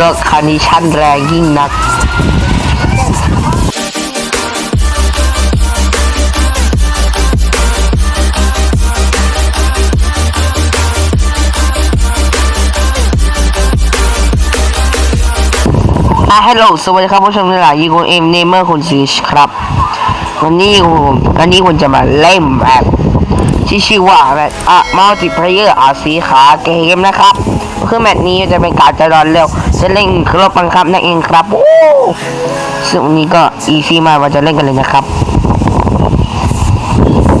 รถคันนี้ชั้นแรงยิ่งนักอะฮัลโหลสวัสดีครับผู้ชมทั้งหลายยีโกเอ็มเนเมอร์คุณซีชครับ วันนี้ผมวันนี้คุณจะมาเล่นแบบที่ชื่อว่าแบบอะมัลติเพลเยอร์อาสีขาเกมนะครับ คือแมตช์นี้จะเป็นการจะรอนเร็วจะเล่นครบบังคับนั่นเองครับโอ้ซึ่งวันนี้ก็อีซี่มากเราจะเล่นกันเลยนะครับ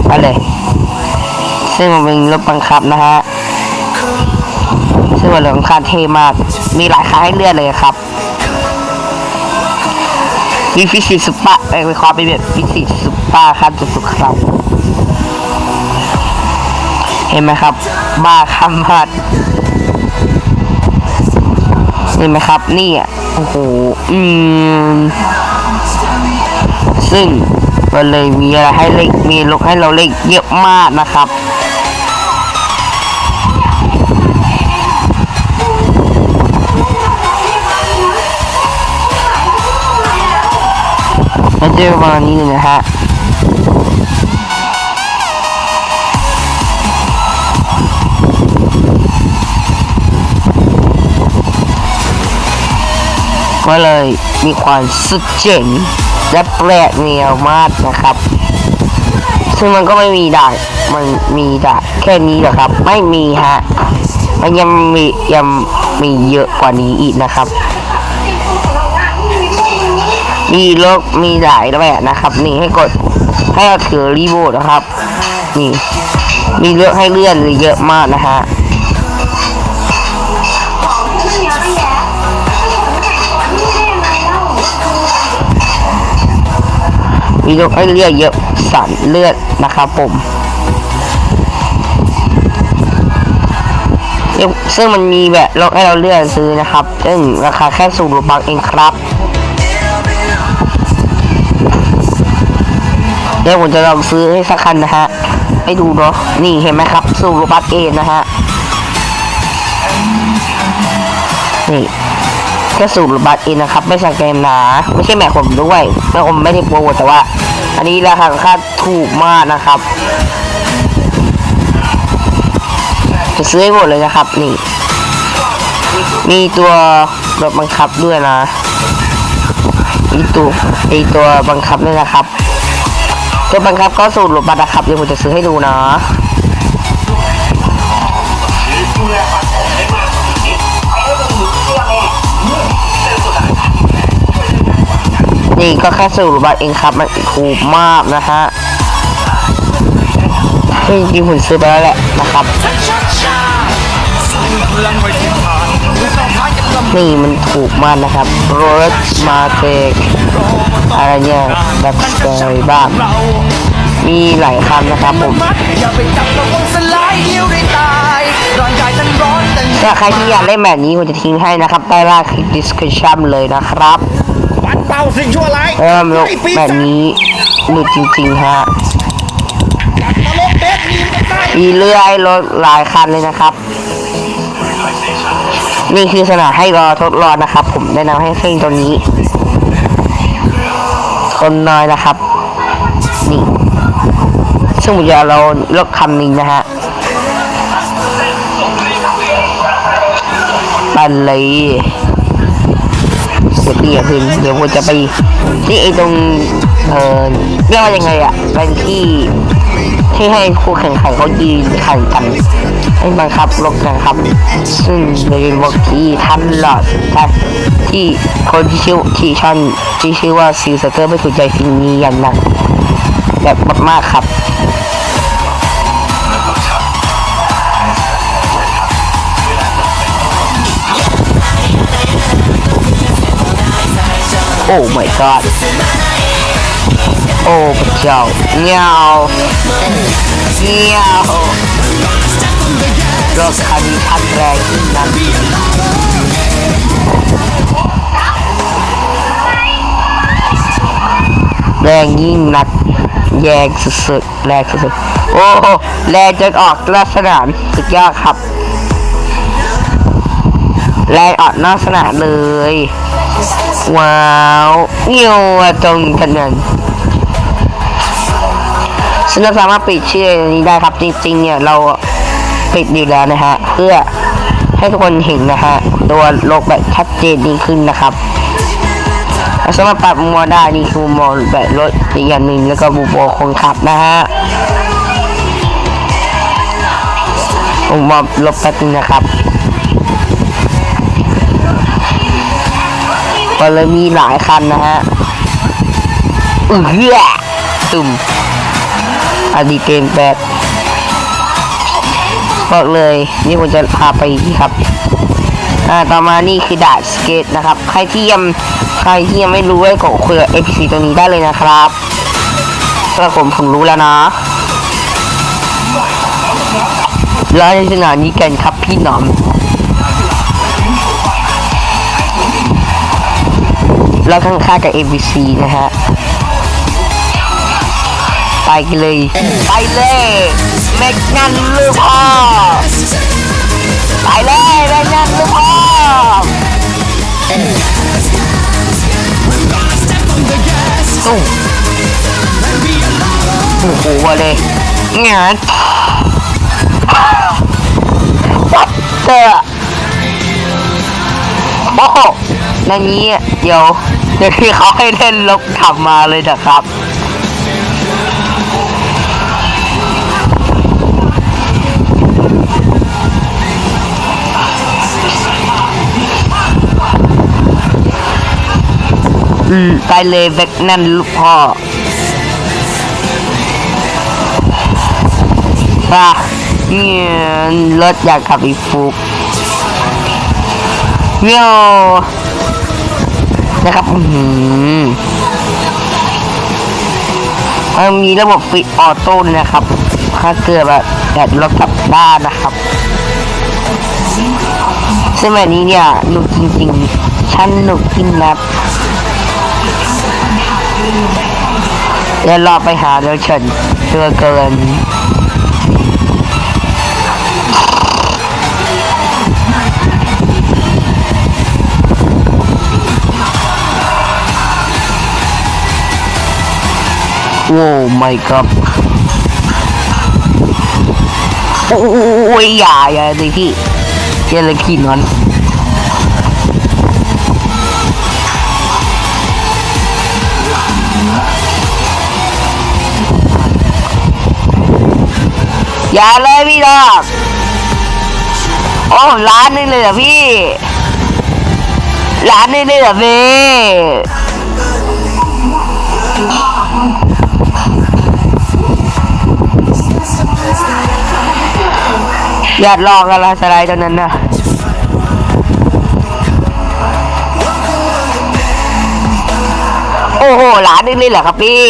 ไปเลยซึ่งมันเป็นรถบังคับนะฮะซึ่งมันรถบังคับเท่มากมีหลายค่ายให้เลือกเลยครับมีฟิสิกส์ซุปเปอร์ไปวิเคราะห์ไปแบบฟิสิกส์ซุปเปอร์ครับสุดๆครับเห็นไหมครับ บ้าข้ามมาด เห็นไหมครับ นี่อะโอ้โหอืมซึ่งมันเลยมีอะไรให้เล่นมีลกให้เราเล่นเยอะมากนะครับมันจะประมาณนี้เลยนะฮะ ก็เลยมีความสุดเจ๋งและแปลกแนวมากนะครับ ซึ่งมันก็ไม่มีด่านมันมีด่านแค่นี้เหรอครับ ไม่มีฮะ มันยังมียังมีเยอะกว่านี้อีกนะครับ มีโลกมีหลายแบบนะครับ นี่ให้กดให้เราถือรีโมทนะครับ นี่ มีเลือกให้เลื่อนเยอะมากนะฮะ มีเลือกให้เลือกเยอะสั่นเลือดนะครับผมซึ่งมันมีแบบลดให้เราเลือกซื้อนะครับซึ่งราคาแค่สูงรูปังเองครับเดี๋ยวผมจะลองซื้อให้สักคันนะฮะให้ดูเนาะนี่เห็นไหมครับ สูบรูปัสเองนะฮะนี่ แค่สูบรูปัสเองนนะครับ ไม่ใช่เกมนะไม่ใช่แม่ผมด้วยแม่ผมไม่ได้โปรโมทแต่ว่า อันนี้ราคาค่อนข้าถูกมากนะครับจะซื้อหมดเลยนะครับ นี่ มีตัวรถบังคับด้วยนะมีตัวมีตัวบังคับด้วยนะครับ ตัวบังคับก็สูตรหลบบัตรนะครับเดี๋ยวผมจะซื้อให้ดูนะ นี่ก็แค่สูตรหลบบัตรเองครับ มันถูกมากนะฮะที่จริงผมซื้อไปแล้วแหละนะครับ นี่มันถูกมากนะครับ โรถมาเกอะไรเนี่ยแบบอะไรบ้าง มีหลายคันนะครับผมถ้าใครที่อยากเล่นแบบนี้ผมจะทิ้งให้นะครับ ใต้ล่างคลิป description เลยนะครับ เป่าสิ่งชั่วร้ายเริ่มลกไอ้ปีแบบศาจนี้หลุดจริงๆฮะ จัดนรกเด็ดมีไม่ได้ มีเลื่อยรถหลายคันเลยนะครับ นี่คือสนามให้รอทดลองนะครับ ผมแนะนำให้เล่นตัวนี้ คนน้อยนะครับ นี่ ซึ่งผมจะเราลดคำนี้นะฮะปันเลยเดี๋ยวเดี๋ยวคือเดี๋ยวผมจะไปที่ไอ้ตรงเออเรียกว่ายังไงอะเป็นที่ที่ให้คู่แข่งขันเขายืนแข่งกันให้บังคับรถนะครับ ซึ่งเป็นวอกที่ทันหลอดแต่ที่คนที่ชื่อที่ช่อนที่ชื่อว่าซิลสเตอร์ไม่ถูกใจสิ่งนี้อย่างหนักแบบมากๆครับ อ้ my god โอ้พระเจ้าเงี้ยวเงี้ยวรถคันนี้พันแรงยิ่นักแรงยิ่งนักแยงสุดๆแรงสุดๆโอ้แรงจนออกลักษณะสุดยอดครับ แรงออดนอกสนามเลย ว้าวเงียวตรงกันนั้นซึ่งเราสามารถปิดชื่อนี้ได้ครับจริงๆเนี่ยเราปิดอยู่แล้วนะฮะเพื่อให้ทุกคนเห็นนะฮะตัวโลกแบบชัดเจนยิ่งขึ้นนะครับเราสามารถปรับมุมมองได้นี่คือมุมมองแบบรถอีกอย่างหนึ่งแล้วก็มุมมองคนขับนะฮะมุมมองลบแป๊บนึงนะครับ ก็เลยมีหลายคันนะฮะเออเหี้ยตุ่มอดีเกมแบบบอกเลย นี่ผมจะพาไปที่ครับอ่าต่อมานี่คือดาดสเกตนะครับ ใครที่ยังใครที่ยังไม่รู้ให้กดคุยกับ APC ตรงนี้ได้เลยนะครับสำหรับผมผมรู้แล้วนะแล้วในสนามนี้กันครับพี่หนอม แล้วข้างๆกับ ABC นะฮะ ไปกันเลย ไปเลยแม็กนันลูกพ่อ ไปเลยแม็กนันลูกพ่อ ตุ้มโอ้โหว่าเลยงานวัดเตอโอ้ ในนี้เดี๋ยวเดี๋ยวที่เขาให้เล่นลบขับมาเลยนะครับ อืมไปเลยแบกนั่นลูกพ่อป่ะเนี่ยรถอยากขับอีฟุกเมียว นะครับอืมมันมีระบบปิดออโต้นะครับถ้าเกิดแบบอยากรถกลับด้านนะครับซึ่งแบบนี้เนี่ยหนุกจริงๆฉันหนุกจริงนะเดี๋ยวรอไปหาเดี๋ยวเฉินเชื่อเกิน โอ้ไม่ครับโอ้ยอย่าอย่าเลยพี่อย่าเลยขี้นอนอย่าเลยพี่ดอกโอ้ร้านนึงเลยเหรอพี่ร้านนึงเลยเหรอพี่ อย่าลองอะไรสไลด์ตอนนั้นนะโอ้โหร้านนึงเลยเหรอครับพี่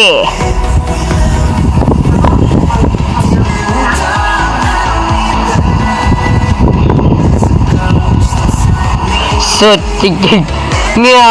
สุดจริงๆเงี้ย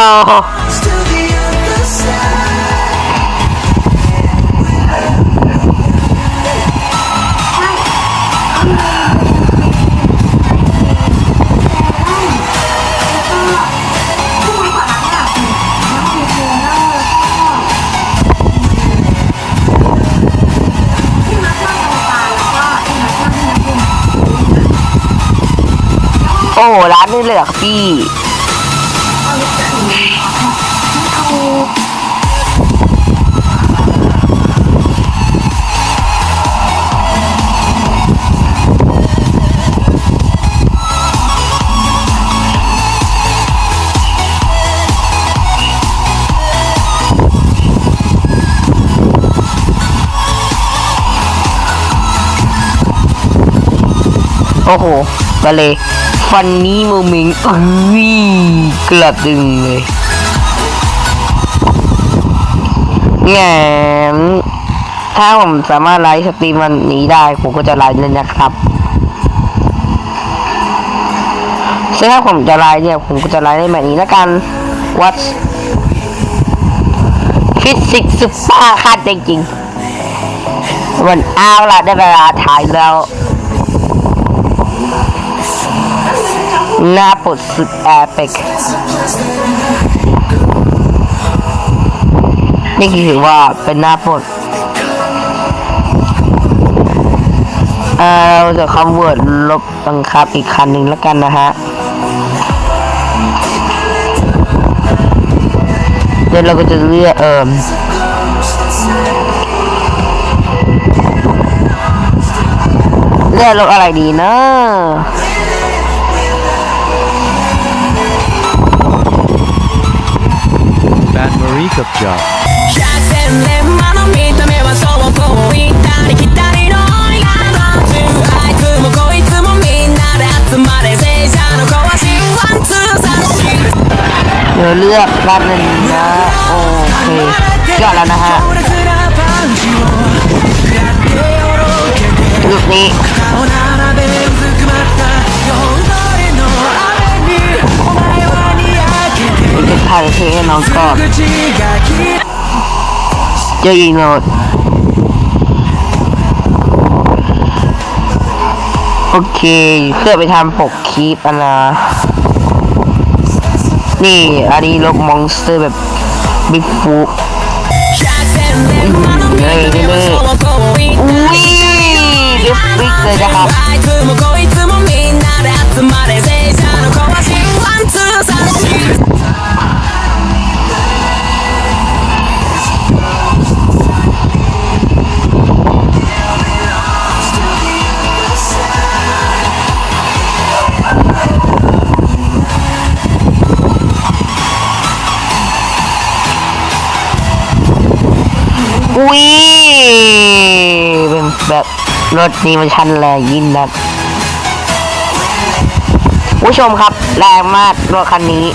อ้ร้านนี้เลยเหรอครับพี่โอ้โห มาเลยฟันนี้โมเมงเอ้ยกระดึงเลยแงนถ้าผมสามารถไลฟ์สตรีมวันนี้ได้ ผมก็จะไลฟ์เลยนะครับซึ่งถ้าผมจะไลฟ์เนี่ย ผมก็จะไลฟ์ในแบบนี้แล้วกันวัดฟิสิกส์ซุปเปอร์คาดจริงๆวันเอาละได้เวลาถ่ายแล้ว หน้าปดสุดแอเปกนี่คือว่าเป็นหน้าปดเอ่อเราจะคอมเวิร์ดลบบังคับอีกคันหนึ่งแล้วกันนะฮะเดี๋ยวเราก็จะเลือกเอ่มเลือกรถอะไรดีนะแบนารี makeup job. เดี๋ยวเลือกว่าเป็นนะโอเคเลือกแล้วนะฮะลูกนี้ เคเราก็จะยิงเราโอเคเพื่อไปทำปกคลิปอันะนี่อันนี้ลบมอนสเตอร์แบบบิ๊กฟูเฮ้นี่นี่อุ้ยเอฟฟิกเลยนะครับ อุ้ยเป็นแบบรถนี้มันชันแรงยิ่งนักผู้ชมครับแรงมากรถคันนี้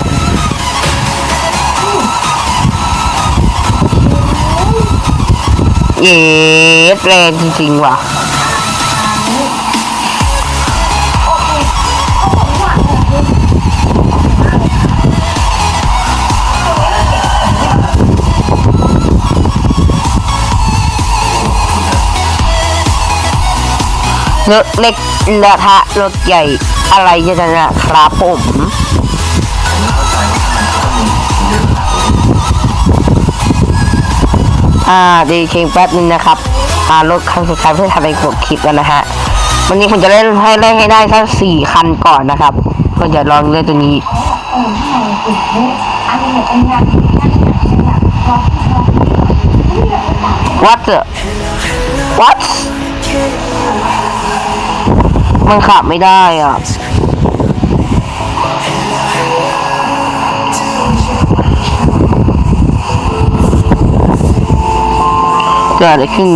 เย้แรงจริงๆว่ะ รถเล็กราคารถใหญ่อะไรจะนะครับผมอ่าดีเคงแป๊บนึงนะครับอ่ารถคันสุดท้ายเพื่อทำเป็นกดคลิปแล้วนะฮะวันนี้ผมจะเล่นให้เล่นให้ได้สักสี่คันก่อนนะครับก็จะลองเล่นตัวนี้ What the What มันขับไม่ได้อะเกิดอะไรขึ้น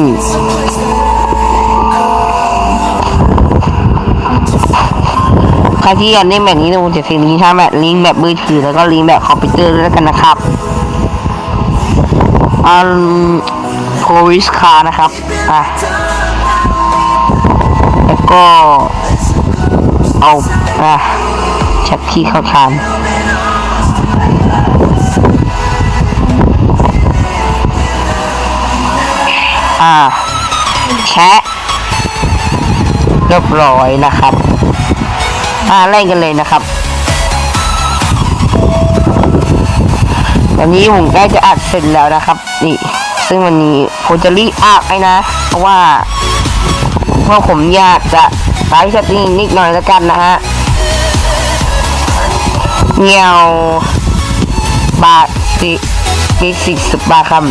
ใครที่อยากเล่นแบบนี้นะผมจะซื้อลิงก์ทั้งแบบลิงก์แบบมือถือแล้วก็ลิงก์แบบคอมพิวเตอร์ด้วยกันนะครับอันโพลิสคานะครับอะแล้วก็ เอาอะชักที่เข้าทานอ่าแชะเรียบร้อยนะครับอ่าเล่นกันเลยนะครับ วันนี้ผมใกล้จะอัดเสร็จแล้วนะครับ นี่ ซึ่งวันนี้ผมจะรีบอัดไปนะ เพราะว่าเพราะผมอยากจะ ไลฟ์สตรีมนิดหน่อยแล้วกันนะฮะเงียวบาทสิสิสิสิบบาทครับ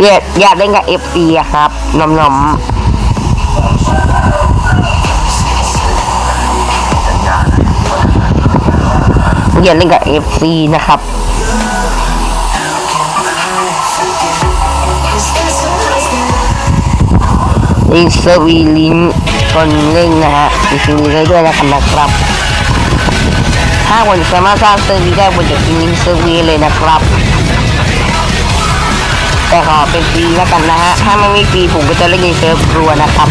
อยากอยากเล่นกับเอฟซีอะครับน้อมๆอยากเล่นกับเอฟซีนะครับ ลิงก์เซอร์วีลิงก์คนเล่นนะฮะมีซีรีส์ด้วยนะครับนะครับถ้าวันสามารถสร้างเซอร์วีได้บนจะเป็นลิงเซอร์วีเลยนะครับ แต่ขอเป็นฟรีแล้วกันนะฮะ ถ้าไม่มีฟรีผมก็จะเล่นในเซิร์ฟรัวนะครับ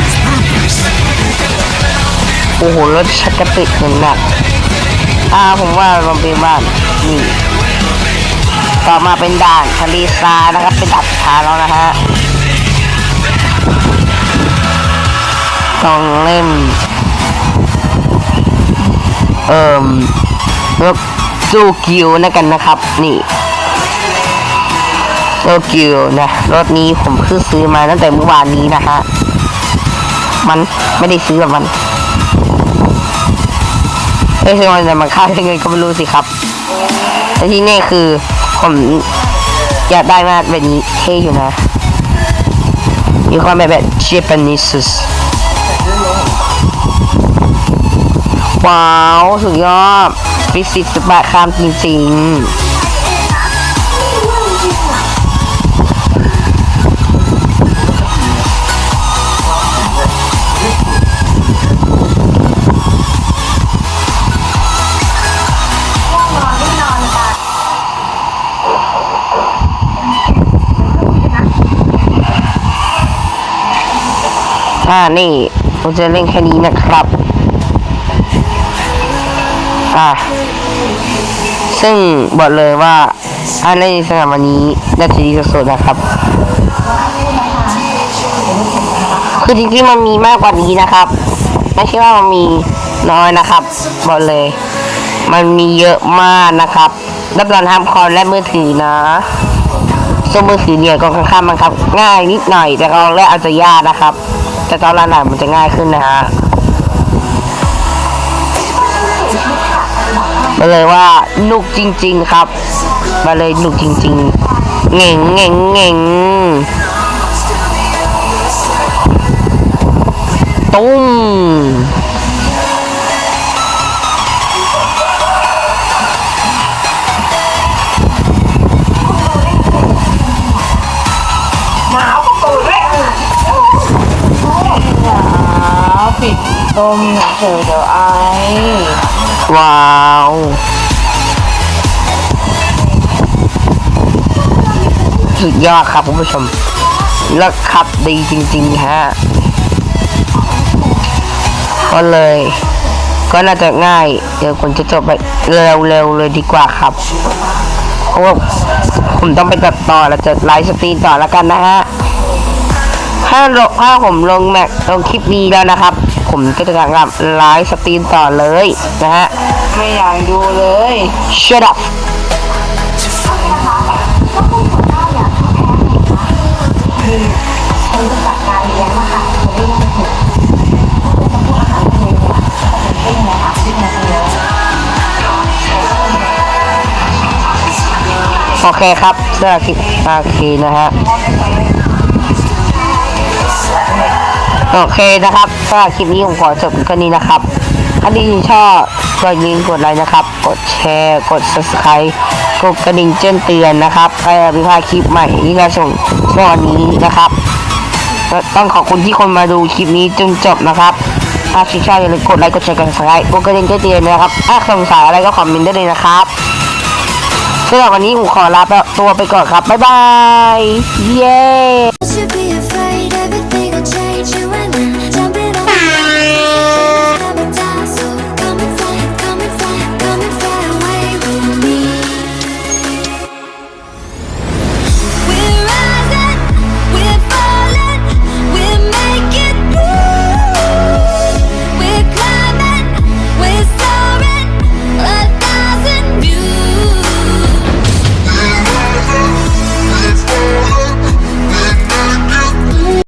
โอ้โหรถชักกระติกเหมือนหนักอ่าผมว่ามันเป็นบ้านนี่ต่อมาเป็นด่านทะเลทรายนะครับ เป็นดับทาแล้วนะฮะ ต้องเล่นเอ่อรถจูกิวนะกันนะครับ นี่รถกิวนะ รถนี้ผมเพิ่งซื้อมาตั้งแต่เมื่อวานนี้นะฮะ มันไม่ได้ซื้อกับมันไม่ใช่ว่าจะมาค่าเงินก็ไม่รู้สิครับ แต่ที่นี่คือผมอยากได้มากแบบนี้เท่อยู่นะ มีความแบบแบบ Japanese ว้าว สุดยอดฟิสิกส์บาคามจริงๆอ่านี่ผมจะเล่นแค่นี้นะครับ อะซึ่งบอกเลยว่าอันในสนามวันนี้น่าจะดีสุดๆนะครับ คือจริงๆมันมีมากกว่านี้นะครับ ไม่ใช่ว่ามันมีน้อยนะครับ บอกเลย มันมีเยอะมากนะครับรับรองทำคอมและมือถือนะส่วนมือถือเนี่ยก็ค่อนข้างมันครับ ง่ายนิดหน่อยแต่ตอนแรกอาจจะยากนะครับ แต่ตอนหลังๆมันจะง่ายขึ้นนะฮะ มาเลยว่าหนุกจริง ๆ ครับมาเลยหนุกจริง ๆ เง่งเง่งเง่งตุ้มว้าว สุดยอดครับคุณผู้ชมแล้วขับดีจริงๆฮะก็เลย ก็น่าจะง่าย เดี๋ยวผมจะจบไปเร็วๆเลยดีกว่าครับเพราะว่าผมต้องไปตัดต่อแล้วจะไลฟ์สตรีมต่อแล้วกันนะฮะถ้าลงถ้าผมลงแม็กลงคลิปนี้แล้วนะครับ ผมก็จะกลับไลฟ์สตรีมต่อเลยนะฮะไม่อยากดูเลย shut up โอเคครับเสื้อคลิปโอเคนะฮะโอเคนะครับสำหรับคลิปนี้ผมขอจบแค่นี้นะครับถ้าดีชอบก็อย่าลืมกดไลค์นะครับ กดแชร์ กด subscribe กดกระดิ่งแจ้งเตือนนะครับเพื่อไม่พาคลิปใหม่ที่เราส่งในวันนี้นะครับ ต้องขอบคุณที่คนมาดูคลิปนี้จนจบนะครับถ้าชื่นชอบอย่าลืมกดไลค์กดแชร์กด subscribe กดกระดิ่งแจ้งเตือนนะครับถ้าสงสัยอะไรก็คอมเมนต์ได้เลยนะครับ สำหรับวันนี้ผมขอลาตัวไปก่อนครับ บ๊ายบาย เย้